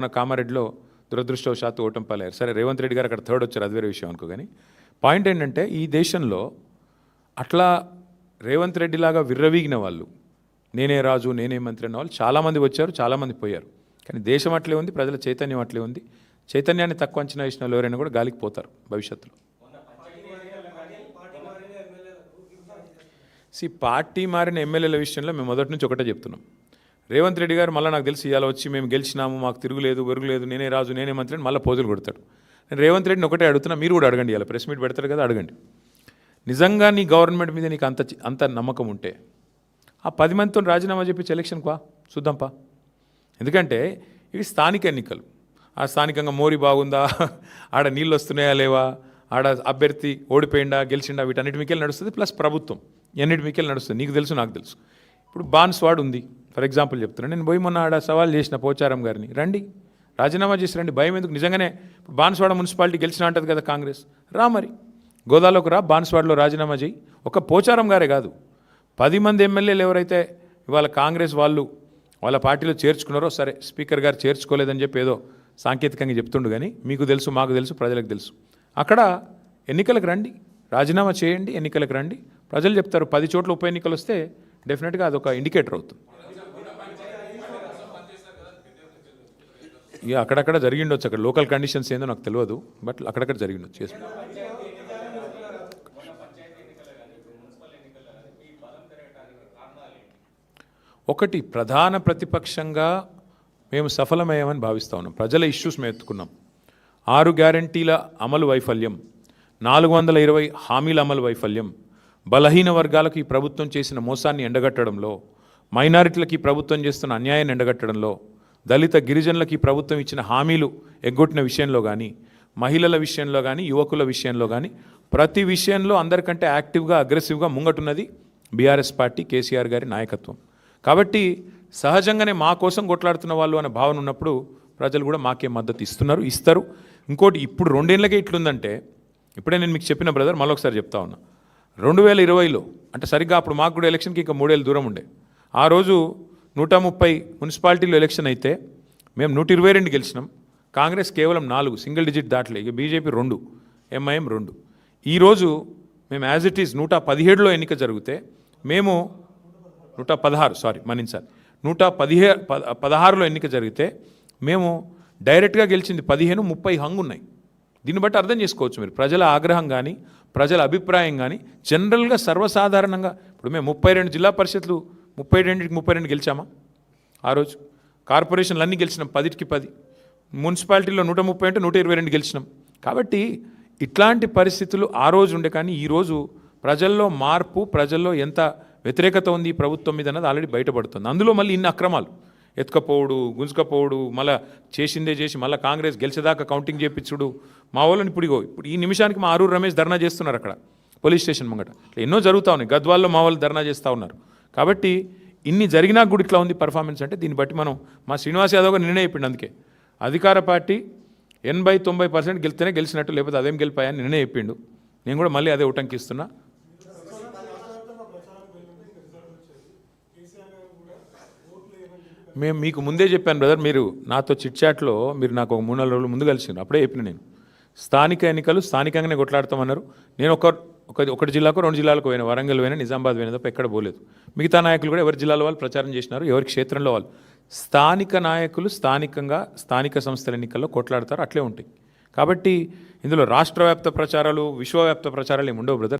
మన కామారెడ్డిలో దురదృష్టవశాత్తు ఓటమి పాలయ్యారు. సరే రేవంత్ రెడ్డి గారు అక్కడ థర్డ్ వచ్చారు అది వేరే విషయం అనుకో కానీ పాయింట్ ఏంటంటే ఈ దేశంలో అట్లా రేవంత్ రెడ్డి లాగా విర్రవీగిన వాళ్ళు నేనే రాజు నేనే మంత్రి అన్న వాళ్ళు చాలామంది వచ్చారు చాలామంది పోయారు. కానీ దేశం అట్లే ఉంది ప్రజల చైతన్యం అట్లే ఉంది. చైతన్యాన్ని తక్కువ అంచనా వేసిన వాళ్ళు ఎవరైనా కూడా గాలికి పోతారు భవిష్యత్తులో. సి పార్టీ మారిన ఎమ్మెల్యేల విషయంలో మేము మొదటి నుంచి ఒకటే చెప్తున్నాం. రేవంత్ రెడ్డి గారు మళ్ళీ నాకు తెలిసి ఇవాళ వచ్చి మేము గెలిచినాము మాకు తిరుగులేదు వెరుగులేదు నేనే రాజు నేనే మంత్రి అని మళ్ళీ పోజులు కొడతాడు. నేను రేవంత్ రెడ్డిని ఒకటే అడుగుతున్నా మీరు కూడా అడగండి ఇలా ప్రెస్ మీట్ పెడతారు కదా అడగండి. నిజంగా నీ గవర్నమెంట్ మీద నీకు అంత అంత నమ్మకం ఉంటే ఆ పది మందితో రాజీనామా చెప్పించి ఎలక్షన్ పా. చూద్దాంపా ఎందుకంటే ఇవి స్థానిక ఎన్నికలు. ఆ స్థానికంగా మోరి బాగుందా? ఆడ నీళ్ళు వస్తున్నాయా లేవా? ఆడ అభ్యర్థి ఓడిపోయిందా గెలిచిండా వీటన్నిటి మీకెళ్ళి నడుస్తుంది ప్లస్ ప్రభుత్వం. ఎన్నిటి మీకెళ్ళి నడుస్తుంది? నీకు తెలుసు నాకు తెలుసు. ఇప్పుడు బాన్స్వాడ్ ఉంది. ఫర్ ఎగ్జాంపుల్ చెప్తున్నాను నేను పోయి మొన్న ఆడ సవాల్ చేసిన పోచారం గారిని. రండి. రాజీనామా చేసి రండి. భయం ఎందుకు? నిజంగానే బాన్స్వాడ మున్సిపాలిటీ గెలిచిన అంటది కదా కాంగ్రెస్. రా మరి. గోదాలోకి రా బాన్స్వాడలో రాజీనామా చేయి. ఒక పోచారం గారే కాదు. పది మంది ఎమ్మెల్యేలు ఎవరైతే ఇవాళ కాంగ్రెస్ వాళ్ళు వాళ్ళ పార్టీలో చేర్చుకున్నారో సరే స్పీకర్ గారు చేర్చుకోలేదని చెప్పి ఏదో సాంకేతికంగా చెప్తుండు కానీ మీకు తెలుసు మాకు తెలుసు ప్రజలకు తెలుసు. అక్కడ ఎన్నికలకు రండి. రాజీనామా చేయండి ఎన్నికలకు రండి. ప్రజలు చెప్తారు పది చోట్ల ఉప ఎన్నికలు వస్తే డెఫినెట్గా అదొక ఇండికేటర్ అవుతుంది. ఇక అక్కడక్కడ జరిగిండొచ్చు. అక్కడ లోకల్ కండిషన్స్ ఏందో నాకు తెలియదు బట్ అక్కడక్కడ జరిగిండొచ్చు. ఒకటి ప్రధాన ప్రతిపక్షంగా మేము సఫలమయ్యామని భావిస్తా ఉన్నాం. ప్రజల ఇష్యూస్ మేము ఎత్తుకున్నాం. ఆరు గ్యారంటీల అమలు వైఫల్యం. నాలుగు వందల ఇరవై హామీల అమలు వైఫల్యం. బలహీన వర్గాలకు ఈ ప్రభుత్వం చేసిన మోసాన్ని ఎండగట్టడంలో మైనారిటీలకు ఈ ప్రభుత్వం చేస్తున్న అన్యాయాన్ని ఎండగట్టడంలో దళిత గిరిజనులకు ఈ ప్రభుత్వం ఇచ్చిన హామీలు ఎగ్గొట్టిన విషయంలో కానీ మహిళల విషయంలో కానీ యువకుల విషయంలో కానీ ప్రతి విషయంలో అందరికంటే యాక్టివ్గా అగ్రెసివ్గా ముంగటున్నది బీఆర్ఎస్ పార్టీ కేసీఆర్ గారి నాయకత్వం. కాబట్టి సహజంగానే మా కోసం కొట్లాడుతున్న వాళ్ళు అనే భావన ఉన్నప్పుడు ప్రజలు కూడా మాకే మద్దతు ఇస్తున్నారు ఇస్తారు. ఇంకోటి ఇప్పుడు రెండేళ్ళకే ఇట్లుందంటే ఇప్పుడే నేను మీకు చెప్పిన బ్రదర్ మళ్ళొకసారి చెప్తా ఉన్నా. రెండు వేల ఇరవైలో అంటే సరిగ్గా అప్పుడు మాకు కూడా ఎలక్షన్కి ఇంకా మూడేళ్ళు దూరం ఉండే. ఆ రోజు నూట ముప్పై మున్సిపాలిటీలో ఎలక్షన్ అయితే మేము నూట ఇరవై రెండు గెలిచినాం. కాంగ్రెస్ కేవలం నాలుగు సింగిల్ డిజిట్ దాటలే. ఇక బీజేపీ రెండు ఎంఐఎం రెండు. ఈరోజు మేము యాజ్ ఇట్ ఈజ్ నూట పదిహేడులో ఎన్నిక జరిగితే మేము నూట పదహారు సారీ మన్నించాలి. నూట పదిహే పద పదహారులో ఎన్నిక జరిగితే మేము డైరెక్ట్గా గెలిచింది పదిహేను ముప్పై హంగు ఉన్నాయి దీన్ని బట్టి అర్థం చేసుకోవచ్చు మీరు. ప్రజల ఆగ్రహం కానీ ప్రజల అభిప్రాయం కానీ జనరల్గా సర్వసాధారణంగా ఇప్పుడు మేము ముప్పై రెండు జిల్లా పరిషత్లు ముప్పై రెండుకి ముప్పై రెండు గెలిచామా? ఆ రోజు. కార్పొరేషన్లు అన్నీ గెలిచినాం పదిటికి పది. మున్సిపాలిటీలో నూట ముప్పై అంటే నూట ఇరవై రెండు గెలిచినాం. కాబట్టి ఇట్లాంటి పరిస్థితులు ఆ రోజు ఉండే కానీ ఈరోజు ప్రజల్లో మార్పు ప్రజల్లో ఎంత వ్యతిరేకత ఉంది ఈ ప్రభుత్వం మీద అన్నది ఆల్రెడీ బయటపడుతుంది. అందులో మళ్ళీ ఇన్ని అక్రమాలు. ఎత్తుకపోవడు గుంజుకపోవడు మళ్ళీ చేసిందే చేసి మళ్ళీ కాంగ్రెస్ గెలిచేదాకా కౌంటింగ్ చేపించుడు మా వాళ్ళని ఇప్పుడు ఇప్పుడు ఈ నిమిషానికి మా ఆరూరు రమేష్ ధర్నా చేస్తున్నారు అక్కడ పోలీస్ స్టేషన్ ముంగట. ఎన్నో జరుగుతూ ఉన్నాయి. గద్వాల్లో మా వాళ్ళు ధర్నా చేస్తూ ఉన్నారు. కాబట్టి ఇన్ని జరిగినా కూడా ఇట్లా ఉంది పర్ఫార్మెన్స్ అంటే దీన్ని బట్టి మనం మా శ్రీనివాస్ యాదవ్ గారు నిర్ణయం చెప్పిండు అందుకే. అధికార పార్టీ ఎనభై తొంభై పర్సెంట్ గెలిస్తేనే గెలిచినట్టు లేకపోతే అదేం గెలిపాయని నిర్ణయం చెప్పిండు. నేను కూడా మళ్ళీ అదే ఉటంకిస్తున్నా మేము మీకు ముందే చెప్పాను బ్రదర్ మీరు నాతో చిట్చాట్లో మీరు నాకు ఒక మూడు నాలుగు రోజులు ముందు కలిసిండ్రు అప్పుడే చెప్పిన నేను. స్థానిక ఎన్నికలు స్థానికంగానే కొట్లాడతామన్నారు. నేను ఒక ఒక ఒకటి జిల్లాకు రెండు జిల్లాలకు పోయిన వరంగల్ పోయినా నిజామాబాద్ పోయిన తప్ప ఎక్కడ పోలేదు. మిగతా నాయకులు కూడా ఎవరి జిల్లాలో వాళ్ళు ప్రచారం చేసినారు ఎవరి క్షేత్రంలో వాళ్ళు. స్థానిక నాయకులు స్థానికంగా స్థానిక సంస్థల ఎన్నికల్లో కొట్లాడతారు అట్లే ఉంటాయి. కాబట్టి ఇందులో రాష్ట్ర వ్యాప్త ప్రచారాలు విశ్వవ్యాప్త ప్రచారాలు ఏమి ఉండవు బ్రదర్